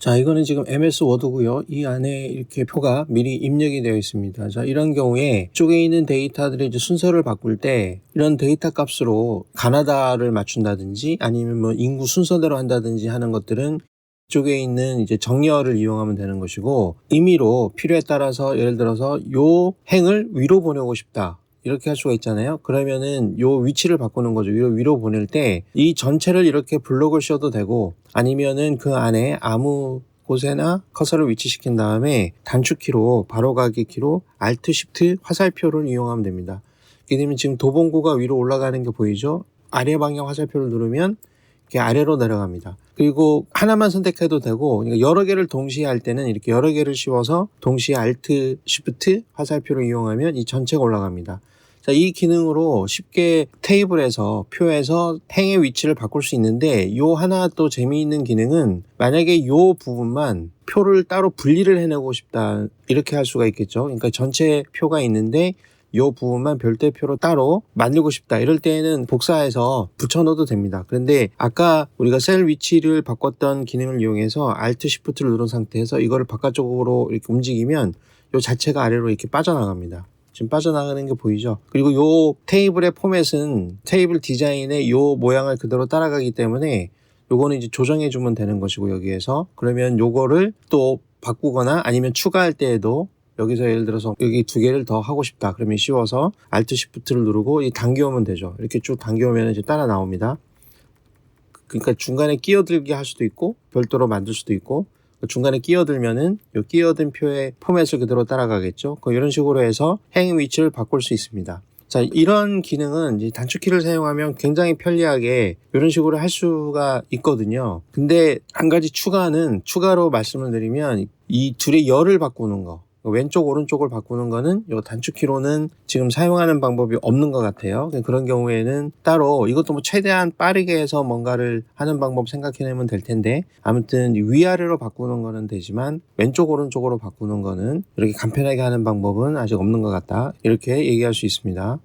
자, 이거는 지금 MS 워드고요. 이 안에 이렇게 표가 미리 입력이 되어 있습니다. 자, 이런 경우에 쪽에 있는 데이터들의 이제 순서를 바꿀 때 이런 데이터 값으로 가나다를 맞춘다든지 아니면 뭐 인구 순서대로 한다든지 하는 것들은 쪽에 있는 이제 정렬을 이용하면 되는 것이고 임의로 필요에 따라서 예를 들어서 요 행을 위로 보내고 싶다. 이렇게 할 수가 있잖아요. 그러면은 요 위치를 바꾸는 거죠. 위로 위로 보낼 때 이 전체를 이렇게 블록을 씌워도 되고 아니면은 그 안에 아무 곳에나 커서를 위치시킨 다음에 단축키로 바로가기 키로 Alt Shift 화살표를 이용하면 됩니다. 이게 되면 지금 도봉구가 위로 올라가는 게 보이죠? 아래 방향 화살표를 누르면 이렇게 아래로 내려갑니다. 그리고 하나만 선택해도 되고 그러니까 여러 개를 동시에 할 때는 이렇게 여러 개를 씌워서 동시에 Alt Shift 화살표를 이용하면 이 전체가 올라갑니다. 자, 이 기능으로 쉽게 테이블에서 표에서 행의 위치를 바꿀 수 있는데 요 하나 또 재미있는 기능은 만약에 요 부분만 표를 따로 분리를 해내고 싶다 이렇게 할 수가 있겠죠. 그러니까 전체 표가 있는데 요 부분만 별도표로 따로 만들고 싶다. 이럴 때에는 복사해서 붙여넣어도 됩니다. 그런데 아까 우리가 셀 위치를 바꿨던 기능을 이용해서 Alt Shift를 누른 상태에서 이거를 바깥쪽으로 이렇게 움직이면 요 자체가 아래로 이렇게 빠져나갑니다. 지금 빠져나가는 게 보이죠? 그리고 요 테이블의 포맷은 테이블 디자인의 요 모양을 그대로 따라가기 때문에 요거는 이제 조정해 주면 되는 것이고 여기에서 그러면 요거를 또 바꾸거나 아니면 추가할 때에도 여기서 예를 들어서 여기 두 개를 더 하고 싶다. 그러면 씌워서 Alt Shift를 누르고 이 당겨오면 되죠. 이렇게 쭉 당겨오면 이제 따라 나옵니다. 그러니까 중간에 끼어들게 할 수도 있고 별도로 만들 수도 있고 중간에 끼어들면은 이 끼어든 표의 포맷을 그대로 따라가겠죠. 그 이런 식으로 해서 행 위치를 바꿀 수 있습니다. 자, 이런 기능은 단축키를 사용하면 굉장히 편리하게 이런 식으로 할 수가 있거든요. 근데 한 가지 추가는 추가로 말씀을 드리면 이 둘의 열을 바꾸는 거. 왼쪽 오른쪽을 바꾸는 거는 이 단축키로는 지금 사용하는 방법이 없는 것 같아요. 그런 경우에는 따로 이것도 뭐 최대한 빠르게 해서 뭔가를 하는 방법 생각해내면 될 텐데 아무튼 위아래로 바꾸는 거는 되지만 왼쪽 오른쪽으로 바꾸는 거는 이렇게 간편하게 하는 방법은 아직 없는 것 같다. 이렇게 얘기할 수 있습니다.